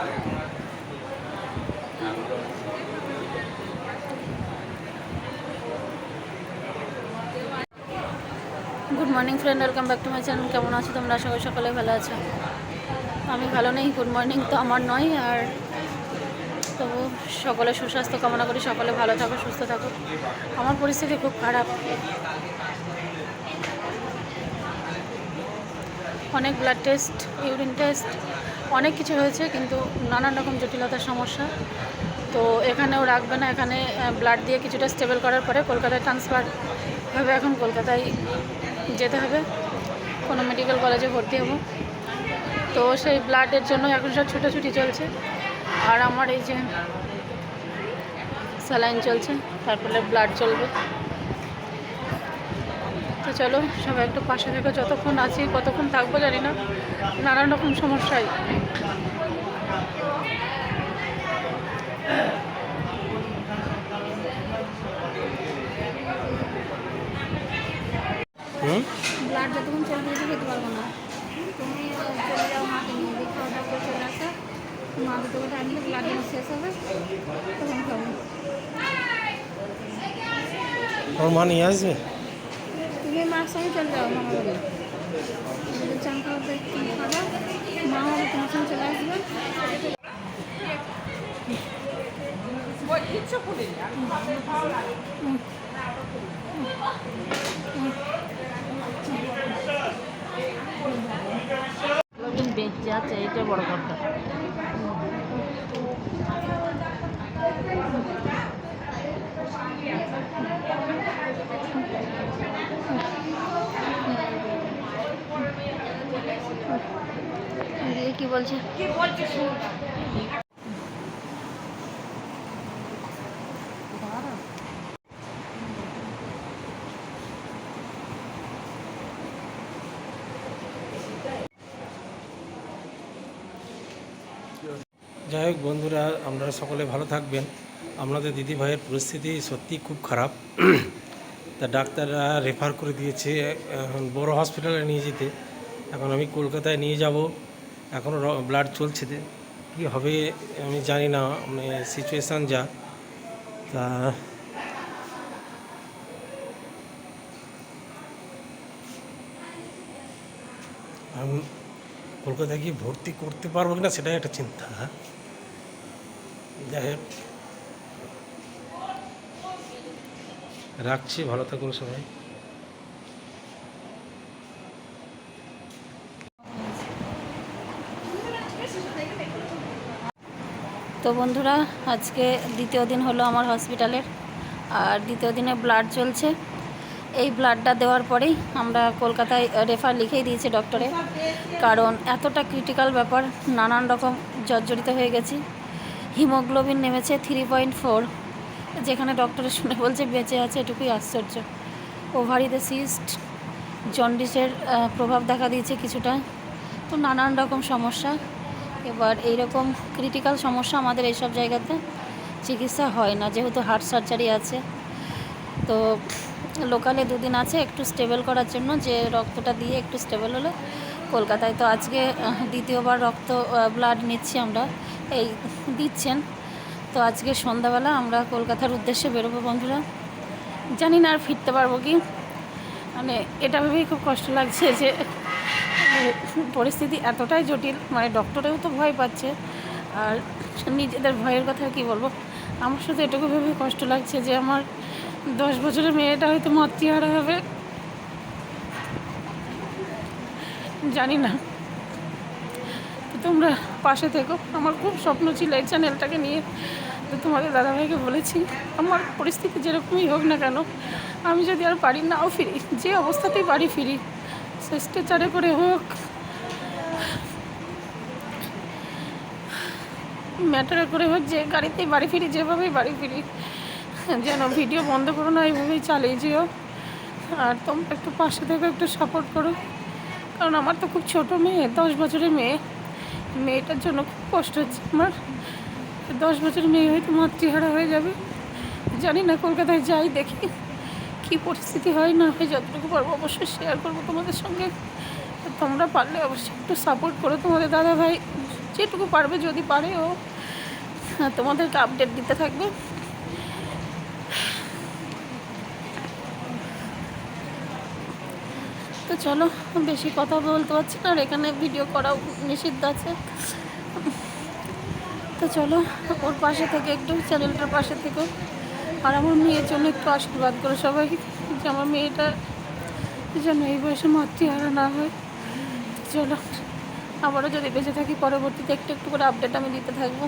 Good morning friend welcome back to my channel কেমন আছো তোমরা? আশা করি সকলে ভালো আছো। আমি ভালো নেই গুড মর্নিং তো আমার নয়, আর তবু সকলে সুস্বাস্থ্য কামনা করি, সকলে ভালো থাকো, সুস্থ থাকো। আমার পরিস্থিতি খুব খারাপ। অনেক ব্লাড টেস্ট ইউরিন টেস্ট অনেক কিছু হয়েছে, কিন্তু নানান রকম জটিলতার সমস্যা। তো এখানেও রাখবে না, এখানে ব্লাড দিয়ে কিছুটা স্টেবল করার পরে কলকাতায় ট্রান্সফার হবে এখন, কলকাতায় যেতে হবে। কোনো মেডিকেল কলেজে ভর্তি হব। তো সেই ব্লাডের জন্য এখন সব ছুটোছুটি চলছে। আর আমার এই যে স্যালাইন চলছে, তারপরে ব্লাড চলবে। তো চলো সবাই একটু পাশে থেকে যতক্ষণ আছি কতক্ষণ থাকব জানি না। নানান রকম সমস্যায়। ব্লাড যতক্ষণ চলবে তো পারব না। তুমি চলে যাও মাকে নিয়ে দিয়ে খাওয়া দাওয়া করে চলে আসো। মা দুটো করে আনলে ব্লাড যখন শেষ হবে তখন খাব। ওর মা নিয়ে আসবে? সঙ্গে চলে যাও মামা বাড়ি চান খাওয়াতে তুমি খাবা মা হবে তোমার সঙ্গে চলে আসবে। বেঁচে আছে এটা বড় কথা। বলছে। যাই হোক বন্ধুরা আপনারা সকলে ভালো থাকবেন। আপনাদের দিদি ভাইয়ের পরিস্থিতি সত্যি খুব খারাপ। তা ডাক্তাররা রেফার করে দিয়েছে, এখন বড় হসপিটালে নিয়ে যেতে। এখন আমি কলকাতায় নিয়ে যাব। এখনও ব্লাড চলছে কী হবে আমি জানি না মানে সিচুয়েশান যা। তা, আমি কলকাতায় গিয়ে ভর্তি করতে পারব কিনা সেটাই একটা চিন্তা। যাই হোক। রাখছি, ভালো থাকুন সবাই। তো বন্ধুরা, আজকে দ্বিতীয় দিন হলো আমার হসপিটালের, আর দ্বিতীয় দিনে ব্লাড চলছে। এই ব্লাডটা দেওয়ার পরেই আমরা কলকাতায় রেফার লিখেই দিয়েছি ডক্টরে, কারণ এতটা ক্রিটিক্যাল ব্যাপার, নানান রকম জর্জরিত হয়ে গেছি। হিমোগ্লোবিন নেমেছে থ্রি পয়েন্ট ফোর, যেখানে ডক্টরে শুনে বলছে বেঁচে আছে, এটুকুই আশ্চর্য। ওভারিতে সিস্ট জন্ডিসের প্রভাব দেখা দিয়েছে কিছুটা। তো নানান রকম সমস্যা এবার এইরকম ক্রিটিক্যাল সমস্যা আমাদের এইসব জায়গাতে চিকিৎসা হয় না, যেহেতু হার্ট সার্জারি আছে। তো লোকালে দুদিন আছে একটু স্টেবল করার জন্য, যে রক্তটা দিয়ে একটু স্টেবল হলে। কলকাতায় তো আজকে দ্বিতীয়বার রক্ত ব্লাড নিচ্ছি আমরা। এই দিচ্ছেন। তো আজকে সন্ধ্যাবেলা আমরা কলকাতার উদ্দেশ্যে বেরোবো বন্ধুরা। জানি না আর ফিরতে পারব কি। মানে এটা ভেবেই খুব কষ্ট লাগছে যে পরিস্থিতি এতটাই জটিল মানে ডক্টরেও তো ভয় পাচ্ছে। আর নিজেদের ভয়ের কথা কি বলব? আমার শুধু এটুকু ভেবে কষ্ট লাগছে যে আমার দশ বছরের মেয়েটা হয়তো মাতৃহারা হবে। জানি না। তোমরা পাশে থেকো। আমার খুব স্বপ্ন ছিল এই চ্যানেলটাকে নিয়ে। তো তোমাদের দাদাভাইকে বলেছি, আমার পরিস্থিতি যেরকমই হোক না কেন, আমি যদি আর বাড়ি নাও ফিরি। যে অবস্থাতেই বাড়ি ফিরি। স্ট্রেচারে করে হোক। ম্যাটারে করে হোক যে গাড়িতেই বাড়ি ফিরি, যেভাবেই বাড়ি ফিরি। যেন ভিডিও বন্ধ করো না, এইভাবেই চালিয়ে যেও। আর তোমরা একটু পাশে থেকে, একটু সাপোর্ট করো। কারণ আমার তো খুব ছোট মেয়ে, দশ বছরের মেয়ে। মেয়েটার জন্য খুব কষ্ট হচ্ছে আমার। দশ বছরের মেয়ে হয়তো মাতৃহারা হয়ে যাবে। জানি না কলকাতায় যাই দেখি। কী পরিস্থিতি হয় না হয় যতটুকু পারব অবশ্যই শেয়ার করব তোমাদের সঙ্গে। তোমরা পারলে অবশ্যই একটু সাপোর্ট করো তোমাদের দাদা ভাই যেটুকু পারবে যদি পারে ও হ্যাঁ, তোমাদেরকে আপডেট দিতে থাকবে। তো চলো বেশি কথা বলতে পারছি না আর এখানে ভিডিও করাও নিষিদ্ধ আছে। তো চলো ওর পাশে থেকে একটু চ্যানেলটার পাশে থেকো। আর আমার মেয়ের জন্য একটু আশীর্বাদ করো সবাই, যে আমার মেয়েটা যেন এই বয়সে মাতৃহারা না হয়। চলো, আবারও যদি বেঁচে থাকি, পরবর্তীতে একটু একটু করে আপডেট আমি দিতে থাকব।